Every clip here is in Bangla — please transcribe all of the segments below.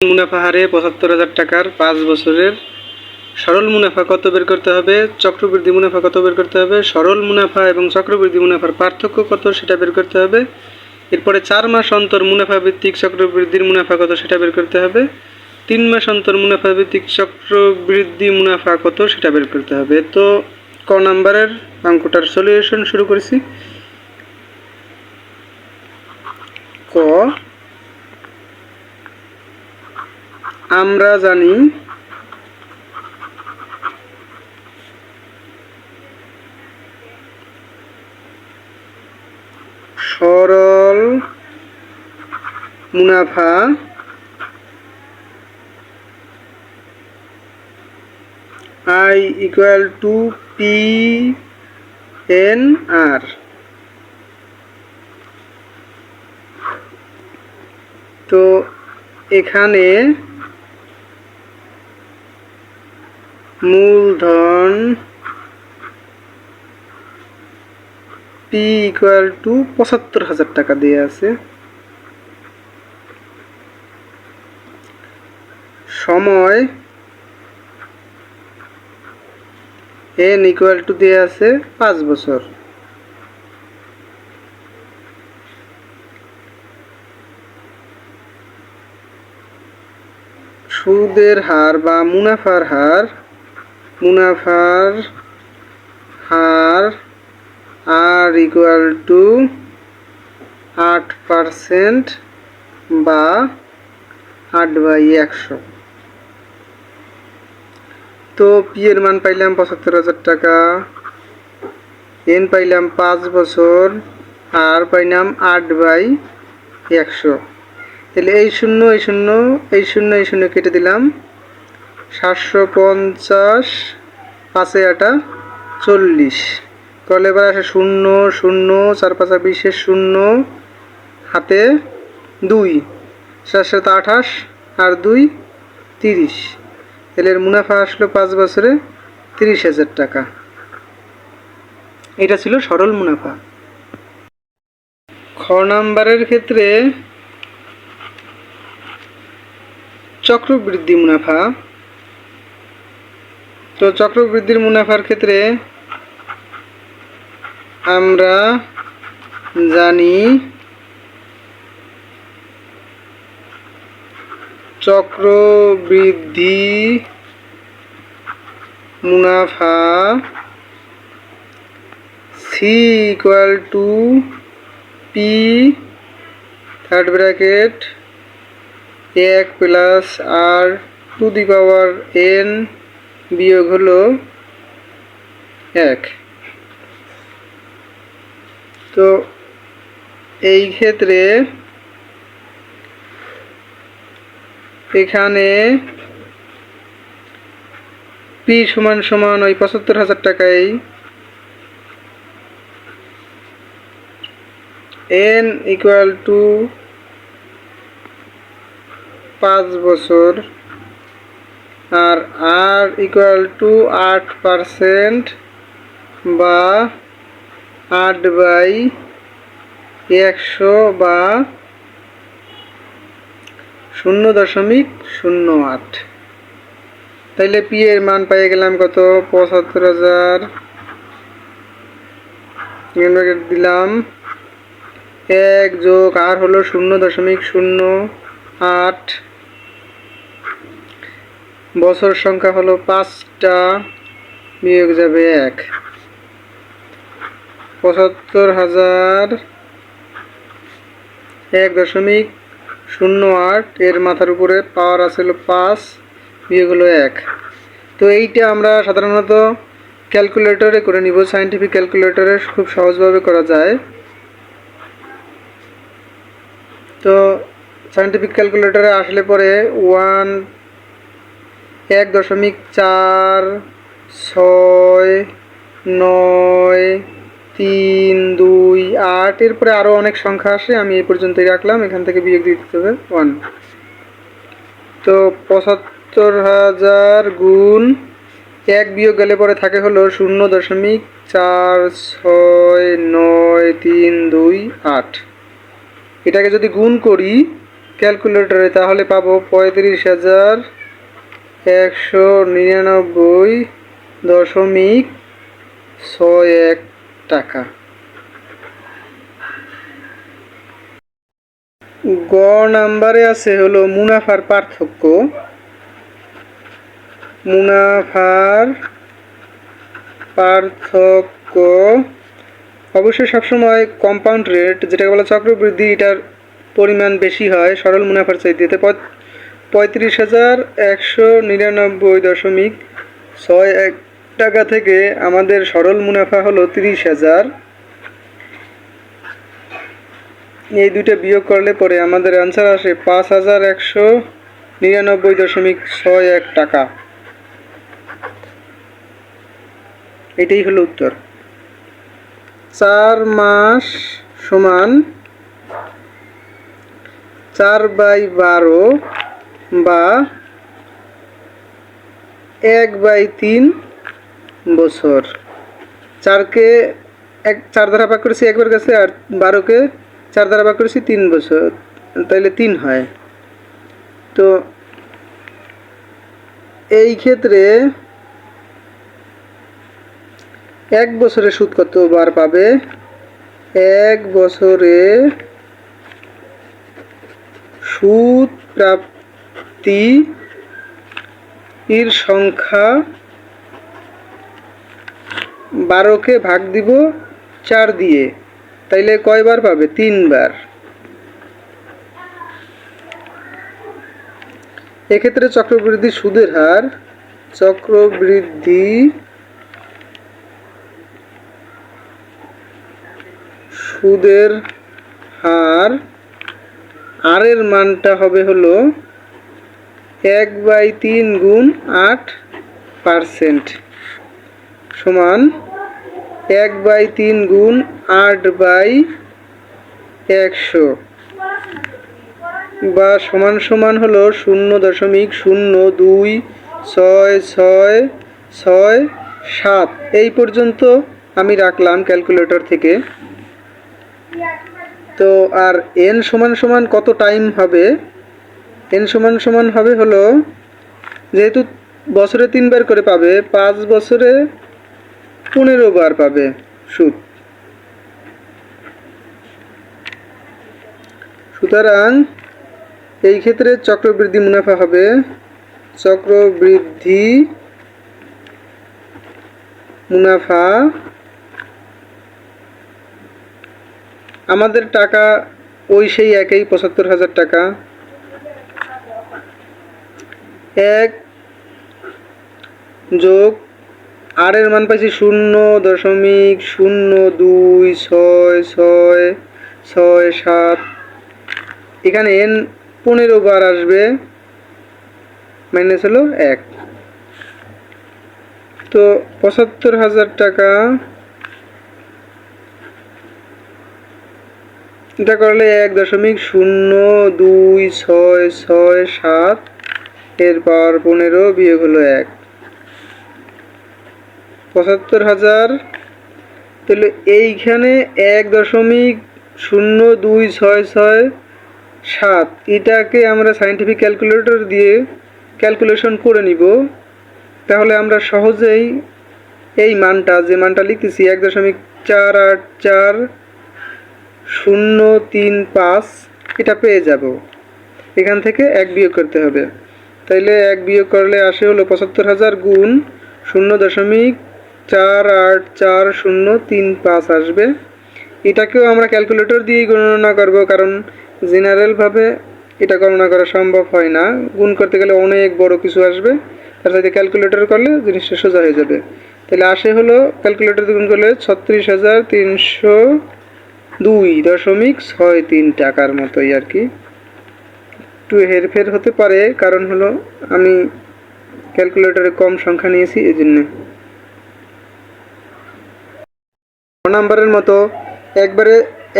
মুনাফা হারে পঁচাত্তর হাজার টাকার পাঁচ বছরের সরল মুনাফা কত বের করতে হবে? চক্রবৃদ্ধি মুনাফা কত বের করতে হবে? সরল মুনাফা এবং চক্রবৃদ্ধি মুনাফার পার্থক্য কত সেটা বের করতে হবে? এরপরে চার মাস অন্তর মুনাফা ভিত্তিক চক্রবৃদ্ধির মুনাফা কত সেটা বের করতে হবে? তিন মাস অন্তর মুনাফা ভিত্তিক চক্রবৃদ্ধি মুনাফা কত সেটা বের করতে হবে? তো ক নাম্বারের অঙ্কটার সলিউশন শুরু করেছি। ক আমরা জানি সরল মুনাফা I equal to P N R তো এখানে মূলধন পি ইকুয়াল টু পঁচাত্তর হাজার টাকা দিয়ে আছে। সময় এন ইকুয়াল টু দিয়ে আছে পাঁচ বছর। সুদের হার বা মুনাফার হার মুনাফার হার আর ইকুয়াল টু আট পারসেন্ট বা আট বাই একশো। তো পি এর মান পাইলাম পঁচাত্তর হাজার টাকা। এন পাইলাম পাঁচ বছর আর পাইলাম আট বাই একশো। তাহলে এই শূন্য এই শূন্য এই শূন্য এই শূন্য কেটে দিলাম। সাতশো পঞ্চাশ, পাঁচে আটা চল্লিশ। তাহলে এবার আসে শূন্য শূন্য, চার পাঁচা বিশের শূন্য, হাতে দুই। সাত সাত আঠাশ, আর দুই তিরিশ। তাহলে এর মুনাফা আসলো পাঁচ বছরে তিরিশ হাজার টাকা। এটা ছিল সরল মুনাফা। খ নাম্বারের ক্ষেত্রে চক্রবৃদ্ধি মুনাফা। তো চক্রবৃদ্ধির মুনাফার ক্ষেত্রে আমরা জানি চক্রবৃদ্ধি মুনাফা C equal to P third bracket এক plus R to the power N বিয়োগ হলো এক। তো এই ক্ষেত্রে এখানে পি সমান সমান ওই পঁচাত্তর হাজার টাকায় এন ইকুয়াল টু পাঁচ বছর আর আর ইকুয়াল টু আট পারসেন্ট বা আট বাই একশো বা শূন্য দশমিক শূন্য আট। তাইলে পি এর মান পেয়ে গেলাম কত? পঁচাত্তর হাজার। দিলাম। এক যোগ আর হলো শূন্য দশমিক শূন্য আট। বছর সংখ্যা হলো পাঁচটা, বিয়োগ যাবে এক। পঁচাত্তর হাজার এক দশমিক শূন্য আট, এর মাথার উপরে পাওয়ার আছে হলো পাঁচ, বিয়োগ হলো এক। তো এইটা আমরা সাধারণত ক্যালকুলেটরে করে নিব, সাইন্টিফিক ক্যালকুলেটরে খুব সহজভাবে করা যায়। তো সাইন্টিফিক ক্যালকুলেটরে আসলে পরে ওয়ান এক দশমিক চার, ছয়, নয়, তিন, দুই, আট, এরপরে আরও অনেক সংখ্যা আসে, আমি এই পর্যন্তই রাখলাম, এখান থেকে বিয়োগ দিয়ে দিতে হবে ওয়ান তো পঁচাত্তর হাজার গুণ এক বিয়োগ গেলে পরে থাকে হলো শূন্য দশমিক চার, ছয়, নয়, তিন, দুই, আট। এটাকে যদি গুণ করি ক্যালকুলেটরে তাহলে পাবো পঁয়ত্রিশ হাজার একশো নিরানব্বই দশমিক ছয় এক টাকা। গ নাম্বারে আছে হলো মুনাফার পার্থক্য। মুনাফার পার্থক্য অবশ্যই সবসময় কম্পাউন্ড রেট যেটাকে বলা চক্রবৃদ্ধি, এটার পরিমাণ বেশি হয় সরল মুনাফার চাইতে। তো পঁয়- পঁয়ত্রিশ হাজার একশো নিরানব্বই দশমিক ছয় এক টাকা থেকে আমাদের সরল মুনাফা হলো তিরিশ হাজার। এই দুইটা বিয়োগ করলে পরে আমাদের অ্যান্সার আসে পাঁচ হাজার একশো নিরানব্বই দশমিক ছয় এক টাকা। এটাই হলো উত্তর। চার মাস সমান চার বাই বারো বা এক বাই তিন বছর। চারকে এক, চার দ্বারা ভাগ করেছি একবার কাছে আর বারোকে চার দ্বারা ভাগ করেছি তিন বছর। তাইলে তিন হয়। তো এই ক্ষেত্রে এক বছরে সুদ কতবার পাবে? এক বছরে সুদ প্রাপ্তি এর সংখ্যা বারোকে ভাগ দিব চার দিয়ে। তাইলে কয়বার পাবে? তিনবার। এক্ষেত্রে চক্রবৃদ্ধি সুদের হার। চক্রবৃদ্ধি সুদের হার। আর মানটা হবে হলো এক বাই তিন গুণ আট পার্সেন্ট সমান এক বাই তিন গুণ আট বাই একশো বা সমান সমান হলো শূন্য দশমিক শূন্য দুই ছয় ছয় ছয় সাত। এই পর্যন্ত আমি রাখলাম ক্যালকুলেটর থেকে। তো আর এন সমান সমান কত টাইম হবে? এন সমান সমান হবে হলো, যেহেতু বছরে তিনবার করে পাবে, পাঁচ বছরে পনেরো বার পাবে সুদ সুতরাং এই ক্ষেত্রে চক্রবৃদ্ধি মুনাফা হবে। চক্রবৃদ্ধি মুনাফা আমাদের টাকা ওই সেই একই, পঁচাত্তর হাজার টাকা। এক যোগ আর এর মান পাইছি শূন্য দশমিক শূন্য দুই ছয় ছয় ছয় সাত। এখানে এন পনেরো বার আসবে। মাইনাস হলো এক। তো পঁচাত্তর হাজার টাকা এটা করলে এক দশমিক শূন্য দুই ছয় ছয় সাত এর পাওয়ার পনেরো বিয়োগ হলো এক। পঁচাত্তর হাজার, তাহলে এইখানে এক দশমিক শূন্য দুই ছয় ছয় সাত। এটাকে আমরা সাইন্টিফিক ক্যালকুলেটর দিয়ে ক্যালকুলেশন করে নিব। তাহলে আমরা সহজেই এই মানটা, যে মানটা লিখতেছি এক দশমিক চার আট চার শূন্য তিন পাঁচ, এটা পেয়ে যাব। এখান থেকে এক বিয়োগ করতে হবে। তাইলে এক বিয়োগ করলে আসে হলো পঁচাত্তর হাজার গুণ শূন্য দশমিক চার আট চার শূন্য তিন পাঁচ আসবে। এটাকেও আমরা ক্যালকুলেটর দিয়েই গণনা করব কারণ জেনারেলভাবে এটা গণনা করা সম্ভব হয় না। গুণ করতে গেলে অনেক বড় কিছু আসবে। তার সাথে ক্যালকুলেটর করলে জিনিসটা সোজা হয়ে যাবে। তাহলে আসে হলো ক্যালকুলেটর গুণ করলে ছত্রিশ হাজার তিনশো দুই দশমিক ছয় তিন টাকার মতোই আর কি। একটু হেরফের হতে পারে, কারণ হলো আমি ক্যালকুলেটরে কম সংখ্যা নিয়েছি এই জন্যে নাম্বারের মতো একবারে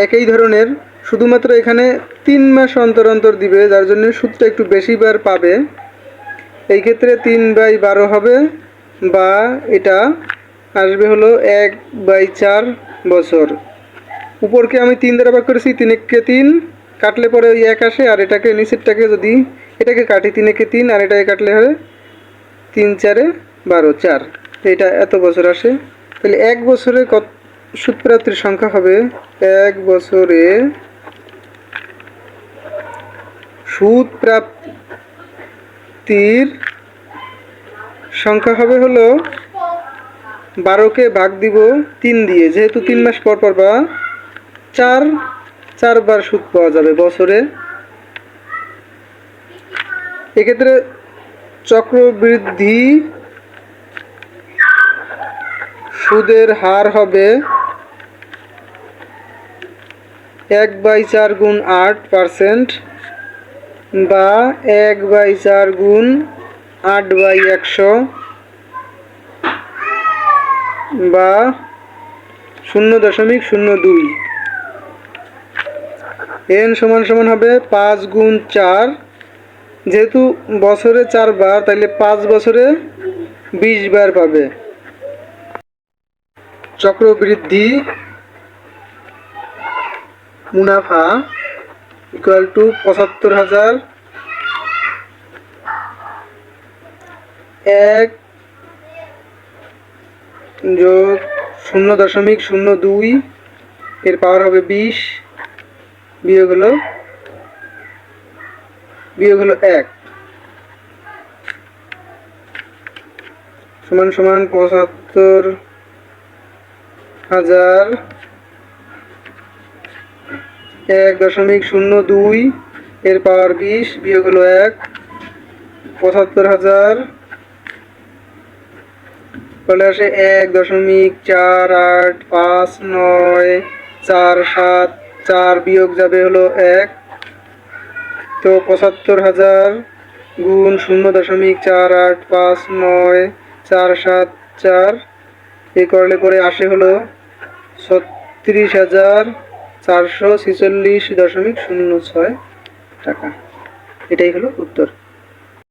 একই ধরনের, শুধুমাত্র এখানে তিন মাস অন্তর অন্তর দিবে, যার জন্য সুদটা একটু বেশিবার পাবে। এই ক্ষেত্রে তিন বাই বারো হবে, বা এটা আসবে হলো এক বাই চার বছর। উপরকে আমি তিন দ্বারা ভাগ করেছি তিন এককে তিন কাটলে পরে ওই এক আসে, আর এটাকে নিচেরটাকে যদি, এটাকে কাটি তিনেকে তিন, আর এটাকে কাটলে হয় তিন চারে বারো চার। এটা এত বছর আসে। তাহলে এক বছরে কত সুদ প্রাপ্তির সংখ্যা হবে এক বছরে সুদ প্রাপ্তির সংখ্যা হবে হলো বারোকে ভাগ দিব তিন দিয়ে। যেহেতু তিন মাস পর পর বা চার চারবার সুদ পাওয়া যাবে বছরে। এক্ষেত্রে চক্রবৃদ্ধি সুদের হার হবে এক বাই চার গুণ আট পার্সেন্ট বা এক বাই চার গুণ আট বাই একশো বা শূন্য দশমিক শূন্য দুই। এন সমান সমান হবে পাঁচ গুণ চার। যেহেতু বছরে চারবার তাহলে পাঁচ বছরে বিশ বার পাবে। চক্রবৃদ্ধি মুনাফা ইকুয়াল টু পঁচাত্তর হাজার। এক যোগ শূন্য দশমিক শূন্য দুই, এর পাওয়ার হবে বিশ। বিয়োগ হলো বিয়োগ হলো এক। সমান সমান পঁচাত্তর হাজার এক দশমিক শূন্য দুই এর পাওয়ার বিশ বিয়োগ হলো এক। পঁচাত্তর হাজার চলে আসে এক দশমিক চার আট পাঁচ নয় চার সাত চার বিয়োগ যাবে হলো এক। তো পঁচাত্তর হাজার গুণ শূন্য দশমিক চার আট পাঁচ নয় চার সাত চার। এ করলে পরে আসে হলো ছত্রিশ হাজার চারশো ছেচল্লিশ দশমিক শূন্য ছয় টাকা। এটাই হলো উত্তর।